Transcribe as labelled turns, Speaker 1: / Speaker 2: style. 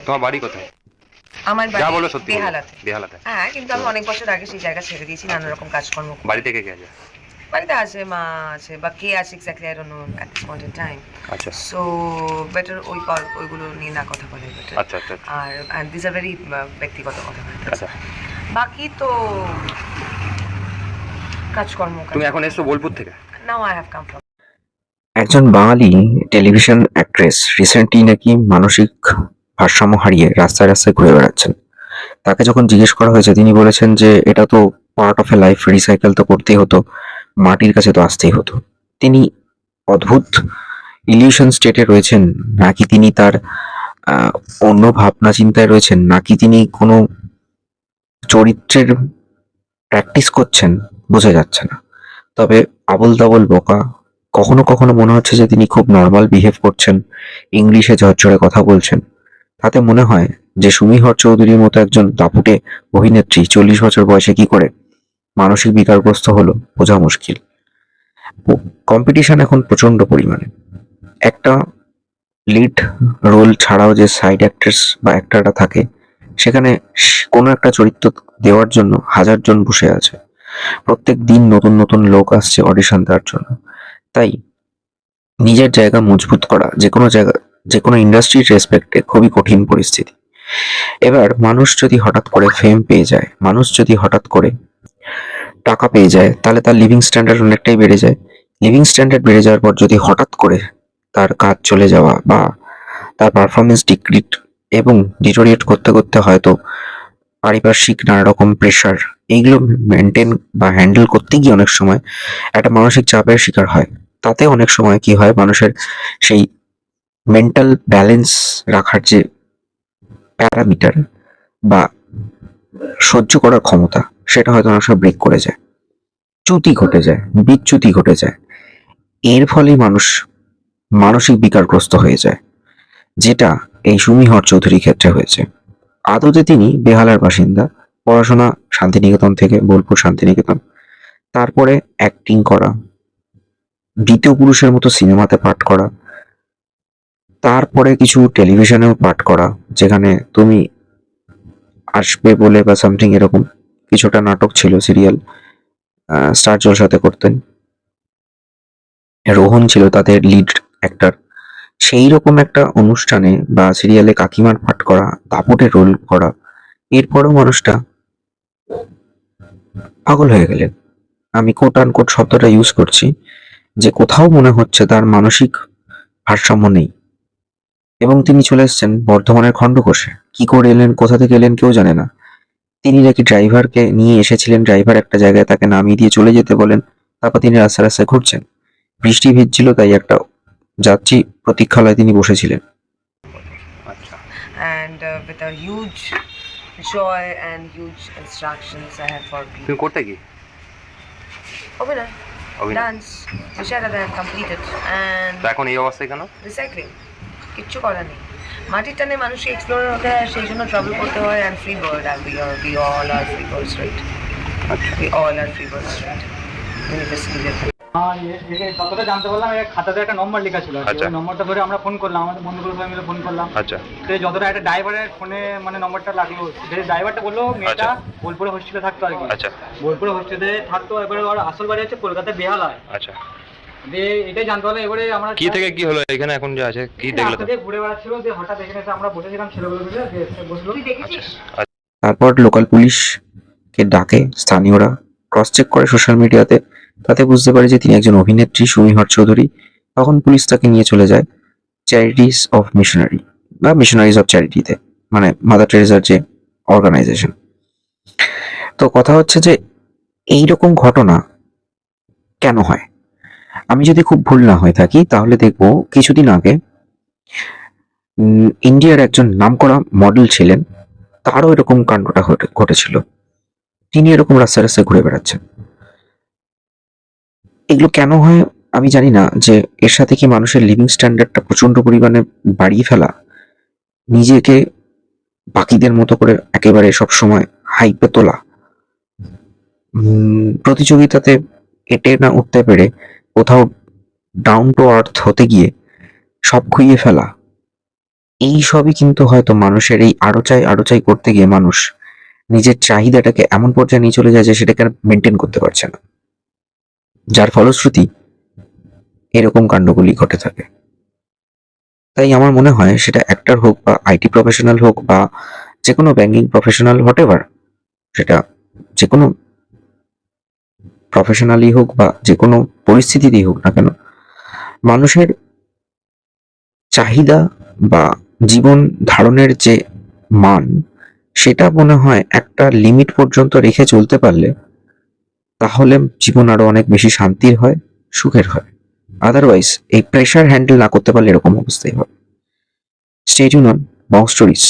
Speaker 1: তোমার বাড়ি কোথায়?
Speaker 2: আমার
Speaker 1: যা
Speaker 2: বাড়ি
Speaker 1: বলো সত্যি বলো।
Speaker 2: বেহালাতে।
Speaker 1: বেহালাতে।
Speaker 2: হ্যাঁ কিন্তু আমি অনেক বছর আগে সেই জায়গা ছেড়ে দিয়েছি নানা রকম কাজকর্ম করে।
Speaker 1: বাড়ি থেকে কে আছে?
Speaker 2: বাড়িতে আছে মা আছে বা কে আছে exactly I don't know at this point in time
Speaker 1: আচ্ছা।
Speaker 2: সো বেটার ওই পর- ওইগুলো নিয়ে না কথা বলে বেটার
Speaker 1: আচ্ছা আচ্ছা আচ্ছা।
Speaker 2: আর অ্যান্ড দিস আর ভেরি ব্যক্তিগত কথা
Speaker 1: আচ্ছা।
Speaker 2: বাকি তো কাজকর্ম
Speaker 1: তুমি এখন এসছো বোলপুর থেকে?
Speaker 2: Now I have come from
Speaker 3: একজন বাঙালি টেলিভিশন অ্যাক্ট্রেস রিসেন্টলি নাকি মানসিক ভারসাম্য হারিয়ে রাস্তায় রাস্তায় ঘুরে বেড়াচ্ছেন। তাকে যখন জিজ্ঞেস করা হয়েছে, তিনি বলেছেন যে, এটা তো part of a life recycle তো করতেই হতো, মাটির কাছে তো আসতেই হতো। তিনি অদ্ভুত ইলিউশন স্টেটে রয়েছেন নাকি তিনি তার অন্য ভাবনা চিন্তায় রয়েছেন নাকি তিনি কোনো চরিত্রের প্র্যাকটিস করছেন, বোঝা যাচ্ছে না। তবে আবল তাবল বোকা, কখনো কখনো মনে হচ্ছে যে, তিনি খুব নর্মাল বিহেভ করছেন ইংলিশে ঝরঝরে কথা বলছেন। তাতে মনে হয় যে সুমিহর চৌধুরীর মতো একজন দাপুটে অভিনেত্রী চল্লিশ বছর বয়সে কি করে মানসিক বিকারগ্রস্ত হলো বোঝা মুশকিল। কম্পিটিশন এখন প্রচণ্ড পরিমাণে। একটা লিড রোল ছাড়াও যে সাইড অ্যাক্ট্রেস বা অ্যাক্টররা থাকে, সেখানে কোনো একটা চরিত্র দেওয়ার জন্য হাজার জন বসে আছে। প্রত্যেক দিন নতুন নতুন লোক আসছে অডিশন দেওয়ার জন্য। তাই নিজের জায়গা মজবুত করা যে কোনো জায়গা যে কোনো ইন্ডাস্ট্রির রেসপেক্টে খুবই কঠিন পরিস্থিতি। এবার মানুষ যদি হঠাৎ করে ফেম পেয়ে যায়, মানুষ যদি হঠাৎ করে টাকা পেয়ে যায়, তাহলে তার লিভিং স্ট্যান্ডার্ড অনেকটাই বেড়ে যায়। লিভিং স্ট্যান্ডার্ড বেড়ে যাওয়ার পর যদি হঠাৎ করে তার কাজ চলে যাওয়া বা তার পারফরমেন্স ডিক্রিট এবং ডিটোরিয়েট করতে করতে হয়তো পারিপার্শ্বিক নানা রকম প্রেশার এইগুলো মেনটেন বা হ্যান্ডেল করতে গিয়ে অনেক সময় একটা মানসিক চাপের শিকার হয়। তাতে অনেক সময় কি হয়, মানুষের সেই মেন্টাল ব্যালেন্স রাখার যে প্যারামিটার বা সহ্য করার ক্ষমতা, সেটা হয়তো অনেক সময় ব্রেক করে যায়। চ্যুতি ঘটে যায়, বিচ্যুতি ঘটে যায়। এর ফলেই মানুষ মানসিক বিকারগ্রস্ত হয়ে যায়, যেটা এই সুমিহর চৌধুরীর ক্ষেত্রে হয়েছে। আদতে তিনি বেহালার বাসিন্দা, পড়াশোনা শান্তিনিকেতন থেকে, বোলপুর শান্তিনিকেতন। তারপরে অ্যাক্টিং করা, দ্বিতীয় পুরুষের মতো সিনেমাতে পাঠ করা তারপরে কিছু টেলিভিশনেও পাঠ করা, যেখানে তুমি আসবে বলে বা সামথিং এরকম, কিছুটা নাটক ছিল সিরিয়াল স্টার জলসাতে করতেন। রোহন ছিল তাদের লিড অ্যাক্টার সেই রকম একটা অনুষ্ঠানে বা সিরিয়ালে কাকিমার পাঠ করা, দাপটে রোল করা, এরপরেও মানুষটা পাগল হয়ে গেলেন। আমি কোট আনকোট শব্দটা ইউজ করছি, যে কোথাও মনে হচ্ছে তার মানসিক ভারসাম্য নেই। এবং তিনি চলে এসেছেন বর্ধমানের খণ্ডঘোষে কি করে এলেন কোথা থেকে এলেন কেউ জানে না। তিনি নাকি ড্রাইভারকে নিয়ে এসেছিলেন ড্রাইভার একটা জায়গায় তাকে নামিয়ে দিয়ে চলে যেতে বলেন তারপর তিনি রাস্তায় রাস্তায় ঘুরছেন। বৃষ্টি ভিজছিল তাই একটা যাত্রী প্রতীক্ষালয়ে তিনি বসেছিলেন।
Speaker 1: আচ্ছা।
Speaker 2: And uh, with a huge joy and huge instructions I had for
Speaker 1: তুমি করতে কি? অভিনয়।
Speaker 2: dance, which I have completed and
Speaker 1: এখন এই অবস্থায় কেন?
Speaker 2: রিসাইক্লিং কিচ্ছু করার নেই। মাটির টানে মানুষকে এক্সপ্লোর হতে হয় সেই জন্য ট্রাভেল করতে হয় and free bird are be are we all are free birds right
Speaker 1: আচ্ছা।
Speaker 2: We all are free birds right university
Speaker 4: হ্যাঁ যতটা জানতে পারলাম খাতাতে একটা নম্বর লেখা ছিল
Speaker 1: আচ্ছা।
Speaker 4: ওই নম্বরটা ধরে আমরা ফোন করলাম আমাদের বন্ধুগুলো সবাই মিলে ফোন করলাম।
Speaker 1: আচ্ছা।
Speaker 4: তো যতটা একটা ড্রাইভারের ফোনে মানে নম্বরটা লাগল যে ড্রাইভারটা বলল মেয়েটা
Speaker 1: আচ্ছা।
Speaker 4: বোলপুরে হোস্টেলে থাকতো আর কি।
Speaker 1: আচ্ছা।
Speaker 4: বোলপুরে হোস্টেলে থাকতো এবারে ওর আসল বাড়ি হচ্ছে কলকাতা বেহালায়।
Speaker 1: আচ্ছা।
Speaker 4: দিয়ে এটাই জানতে পারলাম এবারে আমরা
Speaker 1: কি থেকে কি হলো? এখানে এখন যে আছে কি দেখলে তো?
Speaker 4: ঘুরে বেড়াচ্ছিল যে হঠাৎ এখানে এসে আমরা বসেছিলাম ছেলেগুলো মিলে বসল।
Speaker 1: আচ্ছা।
Speaker 3: তারপর লোকাল পুলিশকে ডাকে স্থানীয়রা ক্রস চেক করে সোশ্যাল মিডিয়াতে তাতে বুঝতে পারে যে তিনি একজন অভিনেত্রী সুমিহর চৌধুরী। তখন পুলিশ তাকে নিয়ে চলে যায় চ্যারিটিস অফ মিশনারি বা মিশনারিজ অফ চ্যারিটিতে মানে মাদার টেরেসার যে অর্গানাইজেশন তো কথা হচ্ছে যে এই রকম ঘটনা কেন হয়? আমি যদি খুব ভুল না হয়ে থাকি, তাহলে দেখব কিছুদিন আগে ইন্ডিয়ার একজন নামকরা মডেল ছিলেন। তারও এরকম কাণ্ডটা ঘটেছিল। তিনি এরকম রাস্তায় রাস্তায় ঘুরে বেড়াচ্ছেন। এগুলো কেন হয় আমি জানি না, যে এর সাথে কি মানুষের লিভিং স্ট্যান্ডার্ডটা প্রচণ্ড পরিমাণে বাড়িয়ে ফেলা? নিজেকে বাকিদের মতো করে একেবারে সব সময় হাইপে তোলা। প্রতিযোগিতাতে এটে না উঠতে পেরে কোথাও ডাউন টু আর্থ হতে গিয়ে সব খুইয়ে ফেলা। এই সবই কিন্তু হয়তো মানুষের এই আরও চাই আরও চাই করতে গিয়ে মানুষ নিজের চাহিদাটাকে এমন পর্যায়ে নিয়ে চলে যায় যে সেটাকে আর মেনটেন করতে পারছে না। যার ফলশ্রুতি এরকম কাণ্ডগুলি ঘটে থাকে। তাই আমার মনে হয় সেটা অ্যাক্টার হোক বা আইটি প্রফেশনাল হোক বা যে কোনো ব্যাংকিং প্রফেশনাল হোয়াট সেটা যে কোনো প্রফেশনালি হোক বা যে কোনো পরিস্থিতিতেই হোক না কেন, মানুষের চাহিদা বা জীবন ধারণের যে মান, সেটা মনে হয় একটা লিমিট পর্যন্ত রেখে চলতে পারলে তাহলে জীবন আরও অনেক বেশি শান্তির হয়, সুখের হয়। আদারওয়াইজ এই প্রেশার হ্যান্ডেল না করতে পারলে এরকম অবস্থাই হবে। স্টেডিউন অন বং স্টোরিজ